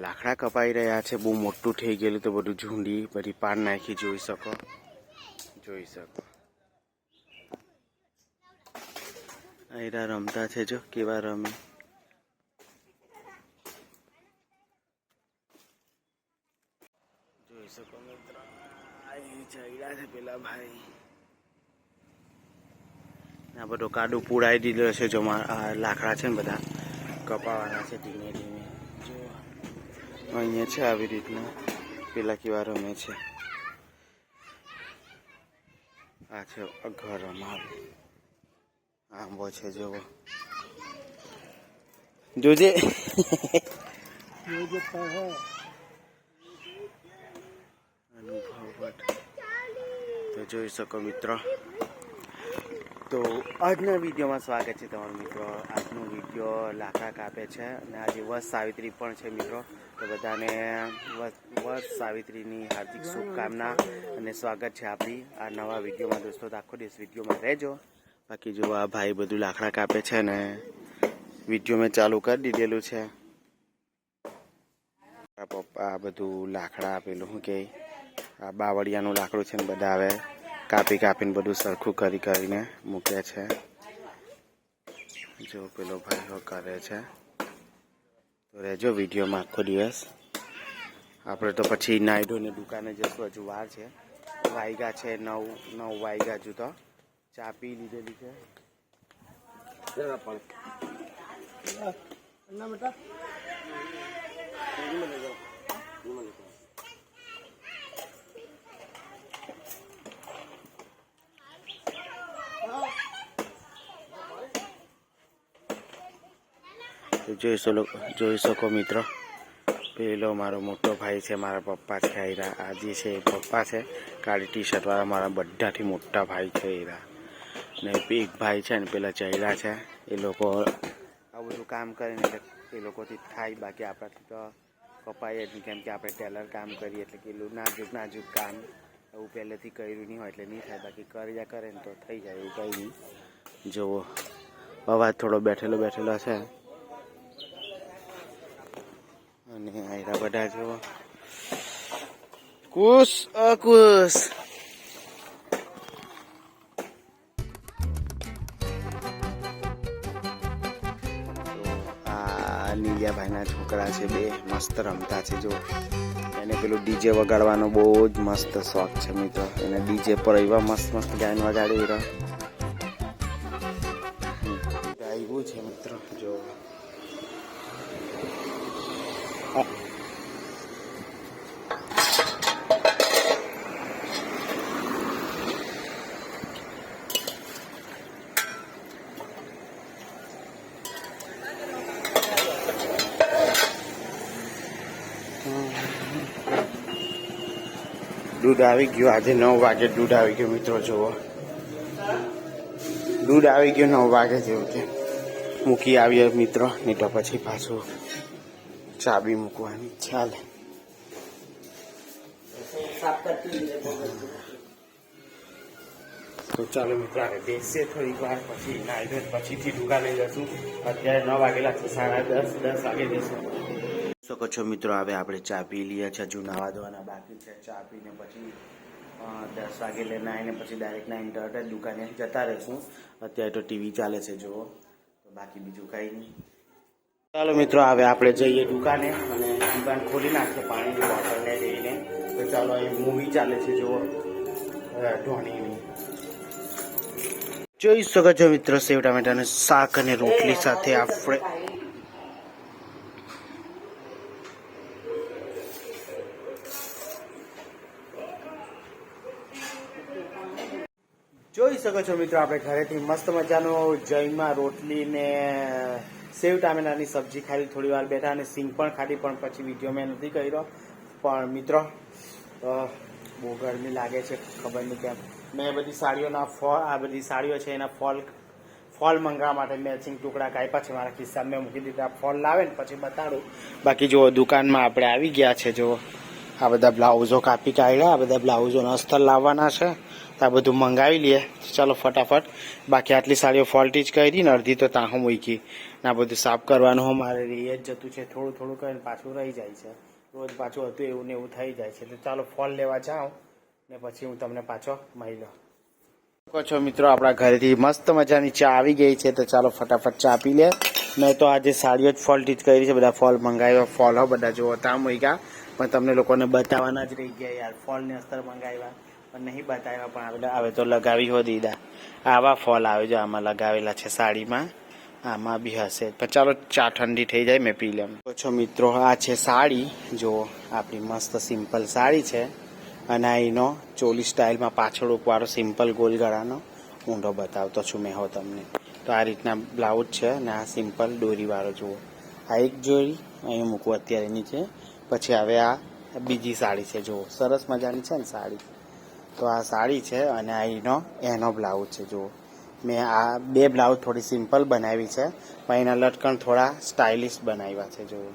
લાકડા કપાઈ રહ્યા છે, બહુ મોટું થઈ ગયેલું તો બધું ઝુંડી, બધી પાર નાખી, જોઈ શકો. જોઈ શકો. આયરા રમતા છે જો, કેવા રમે. જોઈ શકો મિત્ર. ચડ્યા છે પેલા ભાઈ. આ બધો કાડું પુરાઈ દીધો છે જો લાકડા છે ને બધા કપાવાના છે, ધીમે ધીમે. અહીંયા છે આવી રીતના. પેલા કેવા રમે છે. આ છે ઘર અમારું. આંબો છે જોવો જોજે. અનુભવ વટ. તો જોઈ શકો મિત્રો. તો આજના વિડીયોમાં સ્વાગત છે તમારો મિત્રો. આજનો વીડિયો લાકડા કાપે છે અને આજે વસ સાવિત્રી પણ છે મિત્રો. તો બધાને વસ સાવિત્રીની હાર્દિક શુભકામના અને સ્વાગત છે આપણી આ નવા વિડીયોમાં. દોસ્તો આખો દિવસ વિડીયોમાં રહેજો. બાકી જો આ ભાઈ બધું લાકડા કાપે છે ને વીડિયો મેં ચાલુ કરી દીધેલું છે. પપ્પા આ બધું લાકડા આપેલું શું કે આ બાવળિયાનું લાકડું છે ને બધા હવે કાપી કાપીને બધું સરખું કરી કરીને મૂકે છે. જો પેલો ભાઈઓ કરે છે. તો રહેજો વિડીયોમાં આખો દિવસ. આપણે તો પછી નાયડોની દુકાને જશું હજુ વાર છે. વાયગા છે નવ નવ વાયગા હજુ તો. ચા પી લીધેલી છે. તો જોઈ શકો જોઈ શકો મિત્રો. પેલો મારો મોટો ભાઈ છે, મારા પપ્પા છે, હીરા. આ છે એ પપ્પા છે, કાળી ટી શર્ટવાળા મારા બધાથી મોટા ભાઈ છે, હીરા. ને એક ભાઈ છે ને, પેલા ચહેરા છે. એ લોકો આ બધું કામ કરે ને એટલે એ લોકોથી થાય, બાકી આપણાથી તો કપાય જ નહીં. કેમ કે આપણે ટેલર કામ કરીએ એટલે પેલું નાજુક નાજુક કામ એવું પહેલેથી કર્યું નહીં હોય એટલે નહીં થાય. બાકી કર્યા કરે ને તો થઈ જાય, એવું કંઈ નહીં. જુઓ. અવાજ થોડો બેઠેલો બેઠેલો છે અને આયરા બધા જુઓ કુશ, અકુશ. નીલિયાભાઈના છોકરા છે બે, મસ્ત રમતા છે જો. એને પેલું ડીજે વગાડવાનો બહુ જ મસ્ત શોખ છે મિત્રો. એને ડીજે પર એવા મસ્ત મસ્ત ગાયન વગાડી રહ્યો દૂધ આવી ગયું. આજે નવ વાગે દૂધ આવી ગયું, મિત્રો, જુઓ. દૂધ આવી ગયું નવ વાગે જેવું છે. મૂકી આવીએ, મિત્રો, નહીં તો પછી પાછું ચાબી મૂકવાની. ચાલે તો ચાલો, મિત્રો આપણે બેસીએ થોડીક વાર, પછી નાઈ ધોઈને પછીથી દુકાને જશું. અત્યારે નવ વાગેલા છે, સાડા દસ દસ વાગે જશું. શકો છો મિત્રો, હવે આપણે ચા પી લઈએ છીએ, હજુ નાવા ધોવાના બાકી છે. ચા પીને પછી દસ વાગે લઈને આવીને પછી ડાયરેક્ટ નાઇન તરત દુકાને જતા રહીશું. અત્યારે તો ટીવી ચાલે છે, જુઓ. તો બાકી બીજું કાંઈ નહીં. ચાલો મિત્રો, હવે આપણે જઈએ દુકાને અને દુકાન ખોલી નાખીએ, પાણીની બોટલને લઈને. તો ચાલો એ મૂવી ચાલે છે, જુઓ. ધોનીની. જોઈ શકો છો મિત્રો સેવ ટામેટાને શાક અને રોટલી સાથે આપણે જોઈ શકો છો મિત્રો, આપણે ઘરેથી મસ્ત મજાનો જયમાં રોટલી ને સેવ ટામેટાની સબ્જી ખાધી. થોડી વાર બેઠા અને સિંગ પણ ખાધી, પણ પછી વીડિયો મેં નથી કર્યો. પણ મિત્રો બહુ ગરમી લાગે છે, ખબર નહીં કેમ. મેં બધી સાડીઓના ફોલ, આ બધી સાડીઓ છે એના ફોલ ફોલ મંગાવવા માટે મેચિંગ ટુકડા કાપ્યા છે. મારા ખિસ્સામાં મેં મૂકી દીધા. ફોલ લાવે ને પછી બતાડું. બાકી જુઓ, દુકાનમાં આપણે આવી ગયા છે, જુઓ. આ બધા બ્લાઉઝો કાપી કાઢ્યા, આ બધા બ્લાઉઝોના અસ્તર લાવવાના છે. તો આ બધું મંગાવી લઈએ ચાલો ફટાફટ. બાકી આટલી સાડીઓ ફોલ્ટી જ કરી ને અડધી તો તાહો મૂકી. ને આ બધું સાફ કરવાનું હું મારે. રહી જ જતું છે. થોડું થોડું કરીને પાછું રહી જાય છે. રોજ પાછું હતું એવું ને એવું થઈ જાય છે. તો ચાલો ફોલ લેવા જાઉં ને પછી હું તમને પાછો મળી લઉં. કહો છો મિત્રો, આપણા ઘરેથી મસ્ત મજાની ચા આવી ગઈ છે. તો ચાલો ફટાફટ ચા પી લે. મેં તો આજે સાડીઓ જ ફોલ ટીચ કરી છે. બધા ફોલ મંગાવ્યા ફોલ હો, બધા જુઓ ત્યાં મૂક્યા. પણ તમને લોકોને બતાવવાના જ રહી ગયા યાર. ફોલને અસ્તર મંગાવ્યા. પણ નહીં બતાવ્યા પણ આવેલા હવે તો લગાવી હો દીધા આવા ફોલ આવે જો આમાં લગાવેલા છે સાડીમાં. આમાં બી હશે. પણ ચાલો ચા ઠંડી થઈ જાય, મેં પી લેમ છો મિત્રો, આ છે સાડી. જો આપણી મસ્ત સિમ્પલ સાડી છે. અને આ એનો ચોલી સ્ટાઇલમાં પાછળ ઉપવાળો સિમ્પલ ગોલગળાનો ઊંડો બતાવતો છું મેં હો તમને. તો આ રીતના બ્લાઉઝ છે અને આ સિમ્પલ દોરીવાળો જુઓ. આ એક જોડી, અહીં મૂકવું અત્યારે નીચે. પછી હવે આ બીજી સાડી છે, જુઓ. સરસ મજાની છે ને સાડી. તો આ સાડી છે અને આ એનો એનો બ્લાઉઝ છે, જુઓ. મેં આ બે બ્લાઉઝ થોડી સિમ્પલ બનાવી છે, પણ એના લટકણ થોડા સ્ટાઇલિશ બનાવ્યા છે, જુઓ.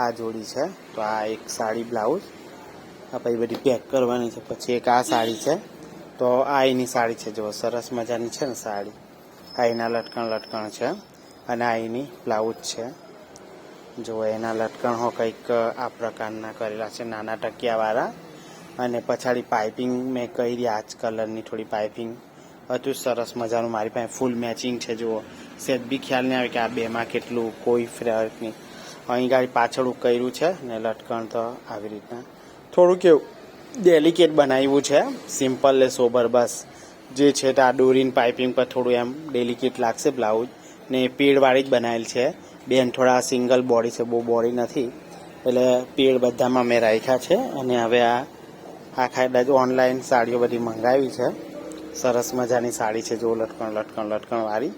આ જોડી છે, તો આ એક સાડી બ્લાઉઝ. આ પછી બધી પેક કરવાની છે, પછી એક આ સાડી છે. તો આ એની સાડી છે, જુઓ, સરસ મજાની છે ને સાડી. આ એના લટકણ લટકણ છે અને આ એની બ્લાઉઝ છે. જો એના લટકણ હો કંઈક આ પ્રકારના કરેલા છે, નાના ટકિયાવાળા. અને પછાડી પાઇપિંગ મેં કરી આજ કલરની થોડી પાઇપિંગ હતું સરસ મજાનું. મારી પાસે ફૂલ મેચિંગ છે, જુઓ. સેજ બી ખ્યાલ નહીં આવે કે આ બેમાં કેટલું કોઈ ફરક નહીં. અહીં ગાડી પાછળ કર્યું છે ને લટકણ તો આવી રીતના. થોડું કેવું ડેલિકેટ બનાવ્યું છે. સિમ્પલ ને સોબર બસ. જે છે તો આ દોરીન પાઇપિંગ પર થોડું એમ ડેલિકેટ લાગશે બ્લાઉઝ ને પીળવાળી જ બનાવેલ છે. બેન થોડા સિંગલ બોડી છે, બહુ બોડી નથી. એટલે પીળ બધામાં મેં રાખ્યા છે. અને હવે આ આખા જ ઓનલાઈન સાડીઓ બધી મંગાવી છે. સરસ મજાની સાડી છે જો લટકણ લટકણ લટકણ વાળી.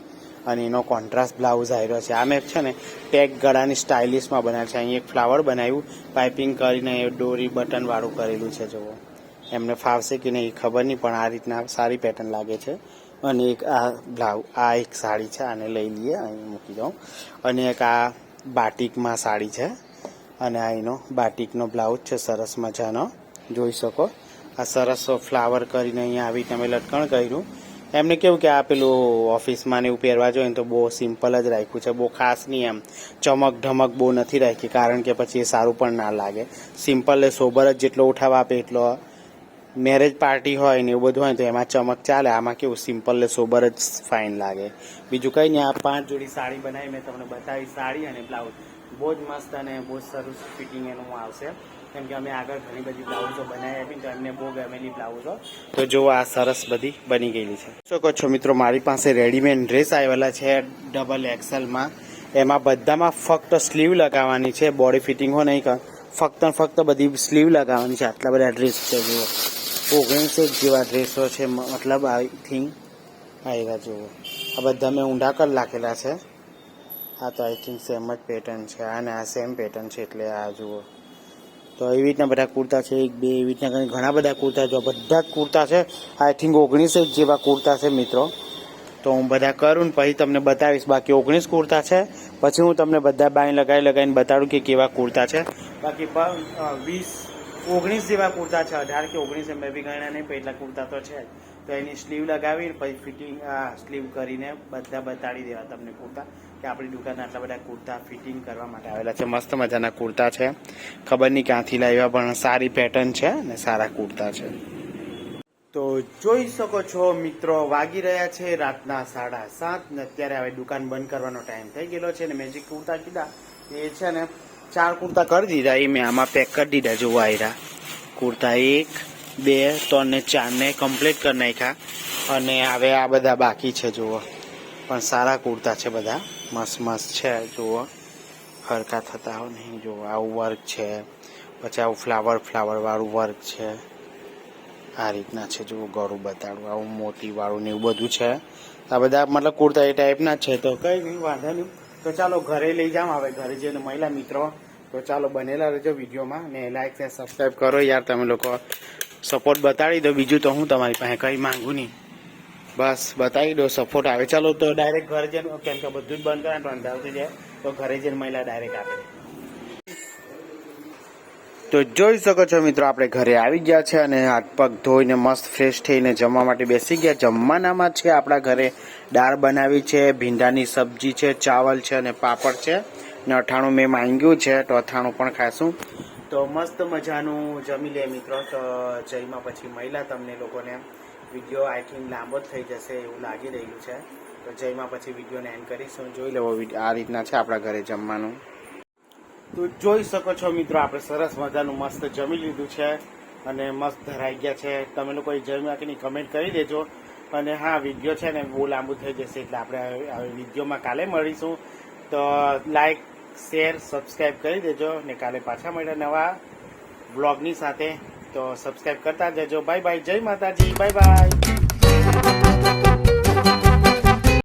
અને એનો કોન્ટ્રાસ્ટ બ્લાઉઝ આવ્યો છે. આ મેં છે ને પેક ગળાની સ્ટાઇલિશમાં બનાવ્યું છે. અહીં એક ફ્લાવર બનાવ્યું. પાઇપિંગ કરીને એ દોરી બટન વાળું કરેલું છે, જુઓ. એમને ફાવશે કે નહીં ખબર નહીં, પણ આ રીતના સારી પેટર્ન લાગે છે. અને એક આ બ્લાઉ આ એક સાડી છે, આને લઈ લઈએ, અહીં મૂકી દઉં. અને એક આ બાટિકમાં સાડી છે. અને આ એનો બાટિકનો બ્લાઉઝ છે, સરસ મજાનો. જોઈ શકો. આ સરસ ફ્લાવર કરીને અહીંયા આવી તમે લટકણ કર્યું. એમને કેવું કે આ પેલું ઓફિસમાં ને એવું પહેરવા જોઈએ તો બહુ સિમ્પલ જ રાખ્યું છે. બહુ ખાસ નહીં એમ. ચમક ઢમક બહુ નથી રાખી, કારણ કે પછી એ સારું પણ ના લાગે. સિમ્પલ ને સોબર જ જેટલો ઉઠાવ આપે એટલો મેરેજ પાર્ટી હોય ને એવું બધું હોય તો એમાં ચમક ચાલે. આમાં કેવું સિમ્પલ ને સોબર જ ફાઇન લાગે. બીજું કંઈ નહીં, આ પાંચ જોડી સાડી બનાવી મેં તમને બતાવી. સાડી અને બ્લાઉઝ. બહુ જ મસ્ત અને બહુ જ સરસ ફિટિંગ એનું આવશે. કેમ કે અમે આગળ ઘણી બધી બ્લાઉઝો બનાવી આપી તો એમને બહુ ગમેલી બ્લાઉઝો. તો જો આ સરસ બધી બની ગયેલી છે. શું કહો છો મિત્રો, મારી પાસે રેડીમેડ ડ્રેસ આવેલા છે ડબલ એક્સેલમાં. એમાં બધામાં ફક્ત સ્લીવ લગાવવાની છે, બોડી ફિટિંગ હો નહીં ફક્ત ફક્ત બધી સ્લીવ લગાવવાની છે, આટલા બધા ડ્રેસ છે જુઓ. ઓગણીસો જેવા ડ્રેસો છે મતલબ આઈ થિંક આવ્યા જુઓ. આ બધા મેં ઊંડા કર લાખેલા છે. આ તો આઈ થિંક સેમ જ પેટર્ન છે અને આ સેમ પેટર્ન છે એટલે આ જુઓ. તો એવી રીતના બધા કુર્તા છે, એક, બે, એવી રીતના ઘણા બધા કુર્તા જો બધા જ કુર્તા છે આઈ થિંક ઓગણીસ જ જેવા કુર્તા છે મિત્રો. તો હું બધા કરું ને પછી તમને બતાવીશ બાકી ઓગણીસ કુર્તા છે. પછી હું તમને બધા બાય લગાવી લગાવીને બતાડું કે કેવા કુર્તા છે. બાકી વીસ ઓગણીસ જેવા કુર્તા છે. અઢાર કે ઓગણીસ મેં બી ગણ્યા નહીં પણ એટલા કુર્તા તો છે જ. તો એની સ્લીવ લગાવી પછી ફિટિંગ સ્લીવ કરીને બધા બતાડી દેવા તમને કુર્તા કે આપણી દુકાનના આટલા બધા કુર્તા ફિટિંગ કરવા માટે આવેલા છે. મસ્ત મજાના કુર્તા છે. ખબર નહીં ક્યાંથી લાવ્યા પણ સારી પેટર્ન છે ને સારા કુર્તા છે. તો જોઈ શકો છો મિત્રો, વાગી રહ્યા છે રાતના સાડા સાત ને અત્યારે હવે દુકાન બંધ કરવાનો ટાઈમ થઈ ગયેલો છે ને મેં જે કુર્તા કીધા. એ છે ને ચાર કુર્તા કરી દીધા, એ મેં આમાં પેક કરી દીધા, જોવા આવ્યા કુર્તા એક બે, ત્રણ ને ચાર ને કમ્પ્લીટ કરી નાખ્યા. અને હવે આ બધા બાકી છે, જુઓ. પણ સારા કુર્તા છે બધા. મસ્ત મસ્ત છે, જુઓ. હરકા થતા હોય નહીં, જુઓ. આવું વર્ક છે. પછી આવું ફ્લાવર ફ્લાવરવાળું વર્ક છે. આ રીતના છે, જુઓ, ગળું બતાડું. આવું મોતીવાળું ને એવું બધું છે. આ બધા મતલબ કુર્તા એ ટાઈપના છે. તો કંઈ નહીં, વાંધો નહીં. તો ચાલો ઘરે લઈ જાઉં. હવે ઘરે જઈને મહિલા મિત્રો. તો ચાલો બનેલા રહેજો વિડીયોમાં. ને લાઈક ને સબસ્ક્રાઈબ કરો યાર તમે લોકો. સપોર્ટ બતાડી દો. બીજું તો હું તમારી પાસે કંઈ માંગુ નહીં. બસ બતાવી દો. સપોર્ટ આવે. ચાલો તો ડાયરેક્ટ ઘરે જઈને કેમ કે બધું જ બંધ કરાય તો અંધારું જાય. તો ઘરે જઈને મહિલા ડાયરેક્ટ આપે. તો જોઈ શકો છો મિત્રો, આપણે ઘરે આવી ગયા છે અને હાથ પગ ધોઈને મસ્ત ફ્રેશ થઈને જમવા માટે બેસી ગયા. જમવાનામાં છે આપણા ઘરે દાળ બનાવી છે, ભીંડાની સબ્જી છે, ચાવલ છે અને પાપડ છે. ને અઠાણું મેં માંગ્યું છે, તો અઠાણું પણ ખાશું. તો મસ્ત મજાનું જમી લે મિત્રો. તો જઈમાં પછી મહિલા તમને લોકોને. વીડિયો આઈ થિંક લાંબો જ થઈ જશે એવું લાગી રહ્યું છે. તો જઈમાં પછી વિડીયોને એન્ડ કરીશું. જોઈ લેવો આ રીતના છે આપણા ઘરે જમવાનું. તો જોઈ શકો છો મિત્રો, આપણે સરસ મજાનું મસ્ત જમી લીધું છે અને મસ્ત ધરાઈ ગયા છે. તમે લોકો જમ્યા કે નહીં કમેન્ટ કરી દેજો. અને હા, વીડિયો છે ને બહુ લાંબુ થઈ જશે એટલે આપણે વિડીયોમાં કાલે મળીશું. તો લાઈક શેર સબસ્ક્રાઈબ કરી દેજો ને કાલે પાછા મળ્યા નવા બ્લોગની સાથે. તો સબસ્ક્રાઈબ કરતા જજો બાય બાય. જય માતાજી. Bye bye.